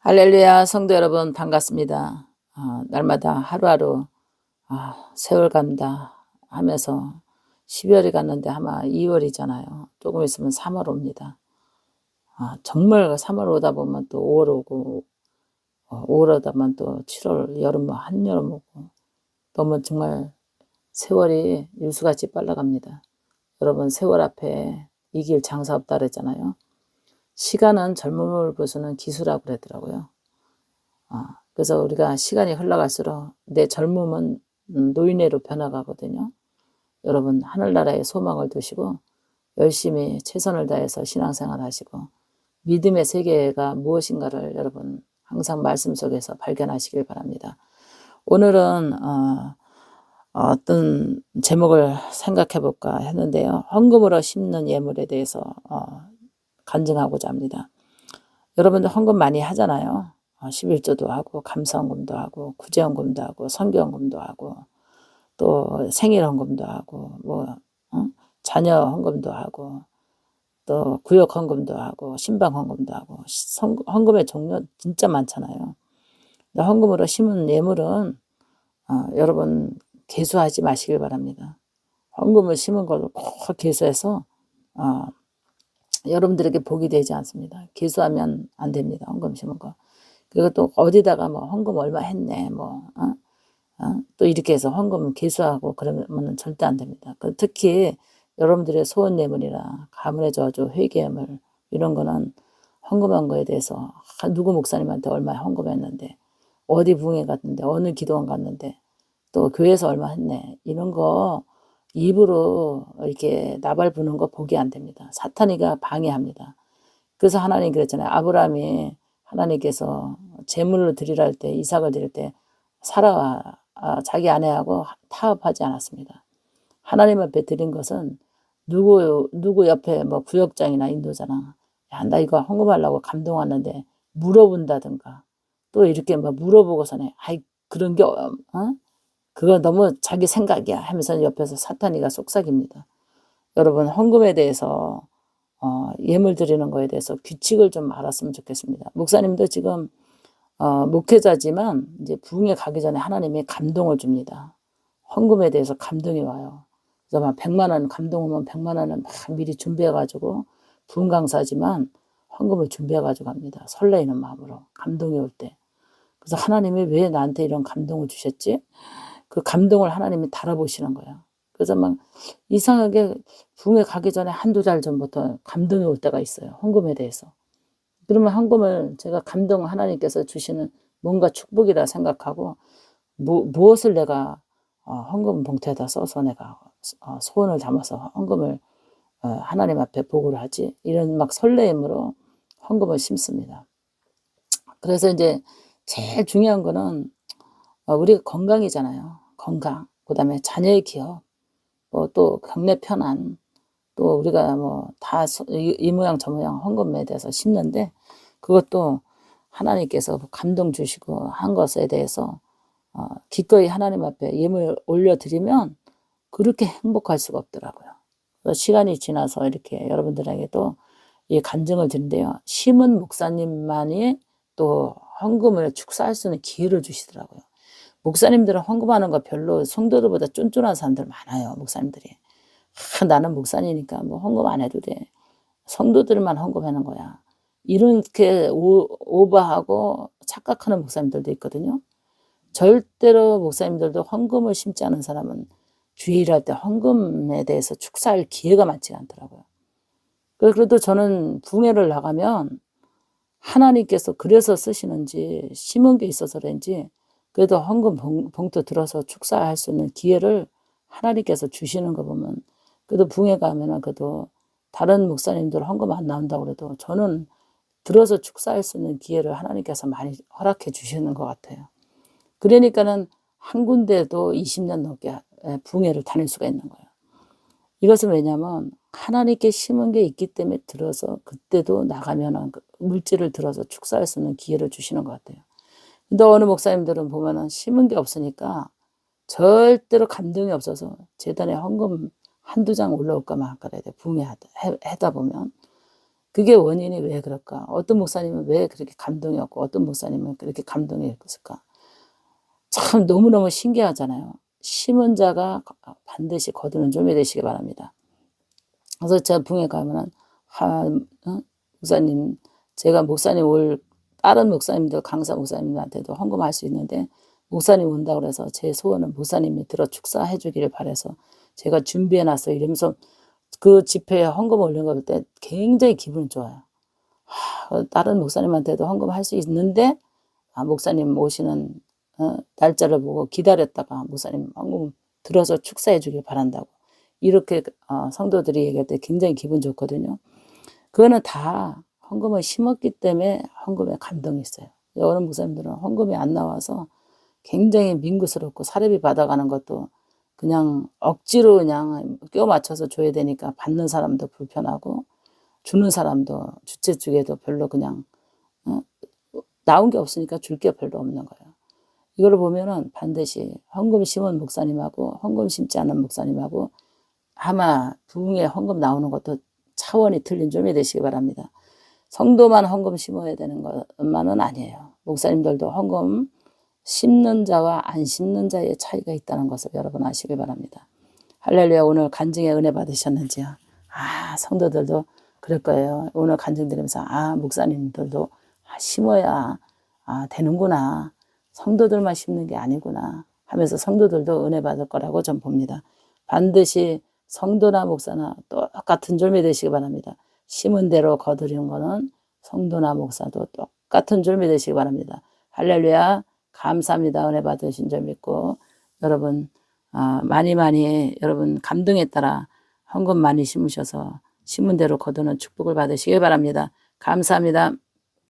할렐루야 성도 여러분 반갑습니다. 어, 날마다 하루하루 아, 세월 간다 하면서 12월이 갔는데 아마 2월이잖아요. 조금 있으면 3월 옵니다. 아, 정말 3월 오다 보면 또 5월 오고 어, 5월 오다 보면 또 7월 여름 한여름 오고 너무 정말 세월이 일수같이 빨라갑니다. 여러분 세월 앞에 이길 장사 없다 그랬잖아요. 시간은 젊음을 부수는 기수라고 그러더라고요. 아, 그래서 우리가 시간이 흘러갈수록 내 젊음은 음, 노인애로 변화가거든요. 여러분 하늘나라에 소망을 두시고 열심히 최선을 다해서 신앙생활 하시고 믿음의 세계가 무엇인가를 여러분 항상 말씀 속에서 발견하시길 바랍니다. 오늘은 어, 어떤 제목을 생각해 볼까 했는데요. 헌금으로 심는 예물에 대해서 어, 간증하고자 합니다. 여러분들 헌금 많이 하잖아요. 11조도 하고 감사헌금도 하고 구제헌금도 하고 선교헌금도 하고 또 생일헌금도 하고 뭐 어? 자녀 헌금도 하고 또 구역 헌금도 하고 신방 헌금도 하고 헌금의 종류 진짜 많잖아요. 헌금으로 심은 예물은 어, 여러분 개수하지 마시길 바랍니다. 헌금을 심은 걸로 꼭 개수해서 어, 여러분들에게 복이 되지 않습니다. 기수하면 안 됩니다. 헌금 심은 거. 그리고 또 어디다가 뭐 헌금 얼마 했네, 뭐, 어? 어? 또 이렇게 해서 헌금 기수하고 그러면 절대 안 됩니다. 그 특히 여러분들의 소원 예물이나 가문의 저주, 회개물 이런 거는 헌금한 거에 대해서 누구 목사님한테 얼마 헌금했는데 어디 부흥회 갔는데 어느 기도원 갔는데 또 교회에서 얼마 했네 이런 거 입으로 이렇게 나발 부는 거 보기 안 됩니다. 사탄이가 방해합니다. 그래서 하나님 그랬잖아요. 아브라함이 하나님께서 재물을 드리라 할 때, 이삭을 드릴 때, 사라와 아, 자기 아내하고 타협하지 않았습니다. 하나님 앞에 드린 것은 누구, 누구 옆에 뭐 구역장이나 인도자나, 야, 나 이거 헌금하려고 감동하는데 물어본다든가, 또 이렇게 뭐 물어보고서는, 아이, 그런 게, 어? 그거 너무 자기 생각이야 하면서 옆에서 사탄이가 속삭입니다. 여러분 헌금에 대해서 어, 예물 드리는 거에 대해서 규칙을 좀 알았으면 좋겠습니다. 목사님도 지금 어, 목회자지만 이제 부흥에 가기 전에 하나님이 감동을 줍니다. 헌금에 대해서 감동이 와요. 그래서 막 100만 원 감동 오면 100만 원을 막 미리 준비해 가지고 부흥 강사지만 헌금을 준비해 가지고 갑니다. 설레이는 마음으로 감동이 올 때. 그래서 하나님이 왜 나한테 이런 감동을 주셨지? 그 감동을 하나님이 달아보시는 거예요. 그래서 막 이상하게 붕에 가기 전에 한두 달 전부터 감동이 올 때가 있어요. 헌금에 대해서. 그러면 헌금을 제가 감동 하나님께서 주시는 뭔가 축복이라 생각하고 무, 무엇을 내가 어, 헌금 봉투에다 써서 내가 어, 소원을 담아서 헌금을 어, 하나님 앞에 보고를 하지 이런 막 설레임으로 헌금을 심습니다. 그래서 이제 제일 중요한 거는 어, 우리가 건강이잖아요. 건강. 그 다음에 자녀의 기업. 뭐 또 경내 편안. 또 우리가 뭐 다 이 모양 저 모양 헌금에 대해서 심는데 그것도 하나님께서 감동 주시고 한 것에 대해서 어, 기꺼이 하나님 앞에 예물 올려드리면 그렇게 행복할 수가 없더라고요. 시간이 지나서 이렇게 여러분들에게도 이 간증을 드린데요. 심은 목사님만이 또 헌금을 축사할 수 있는 기회를 주시더라고요. 목사님들은 헌금하는 거 별로 성도들보다 쫀쫀한 사람들 많아요. 목사님들이. 아, 나는 목사니까 뭐 헌금 안 해도 돼. 성도들만 헌금하는 거야. 이렇게 오, 오버하고 착각하는 목사님들도 있거든요. 절대로 목사님들도 헌금을 심지 않은 사람은 주의 일할 때 헌금에 대해서 축사할 기회가 많지가 않더라고요. 그래도 저는 붕해를 나가면 하나님께서 그래서 쓰시는지 심은 게 있어서 그런지 그래도 헌금 봉투 들어서 축사할 수 있는 기회를 하나님께서 주시는 거 보면 그래도 붕에 가면은 그래도 다른 목사님들 헌금 안 나온다고 그래도 저는 들어서 축사할 수 있는 기회를 하나님께서 많이 허락해 주시는 것 같아요. 그러니까는 한 군데도 20년 넘게 붕해를 다닐 수가 있는 거예요. 이것은 왜냐하면 하나님께 심은 게 있기 때문에 들어서 그때도 나가면 그 물질을 들어서 축사할 수 있는 기회를 주시는 것 같아요. 근데 어느 목사님들은 보면은 심은 게 없으니까 절대로 감동이 없어서 재단에 헌금 한두 장 올라올까 말까 그래 붕해 하다 보면 그게 원인이 왜 그럴까? 어떤 목사님은 왜 그렇게 감동이 없고 어떤 목사님은 그렇게 감동이 없을까? 참 너무너무 신기하잖아요. 심은 자가 반드시 거두는 좀이 되시기 바랍니다. 그래서 제가 붕에 가면은 하, 어? 목사님 제가 목사님 올 다른 목사님들 강사 목사님들한테도 헌금할 수 있는데 목사님 온다 그래서 제 소원은 목사님이 들어 축사해 주기를 바래서 제가 준비해 놨어요. 이러면서 그 집회에 헌금 올린 거볼때 굉장히 기분 좋아요. 하, 다른 목사님한테도 헌금할 수 있는데 아, 목사님 오시는 어, 날짜를 보고 기다렸다가 목사님 헌금 들어서 축사해 주길 바란다고 이렇게 어, 성도들이 얘기할 때 굉장히 기분 좋거든요. 그거는 다 헌금을 심었기 때문에 헌금에 감동이 있어요. 여러 목사님들은 헌금이 안 나와서 굉장히 민구스럽고 사례비 받아가는 것도 그냥 억지로 그냥 껴 맞춰서 줘야 되니까 받는 사람도 불편하고 주는 사람도 주최 쪽에도 별로 그냥 어? 나온 게 없으니까 줄 게 별로 없는 거예요. 이거를 보면은 반드시 헌금 심은 목사님하고 헌금 심지 않은 목사님하고 아마 부흥에 헌금 나오는 것도 차원이 틀린 점이 되시기 바랍니다. 성도만 헌금 심어야 되는 것만은 아니에요. 목사님들도 헌금 심는 자와 안 심는 자의 차이가 있다는 것을 여러분 아시기 바랍니다. 할렐루야 오늘 간증의 은혜 받으셨는지요? 아 성도들도 그럴 거예요. 오늘 간증 들으면서 아 목사님들도 아, 심어야 아, 되는구나. 성도들만 심는 게 아니구나 하면서 성도들도 은혜 받을 거라고 전 봅니다. 반드시 성도나 목사나 똑같은 줄미 되시기 바랍니다. 심은 대로 거두는 거는 성도나 목사도 똑같은 줄미 되시기 바랍니다. 할렐루야 감사합니다. 은혜 받으신 줄 믿고 여러분 아, 많이 많이 여러분 감동에 따라 헌금 많이 심으셔서 심은 대로 거두는 축복을 받으시기 바랍니다. 감사합니다.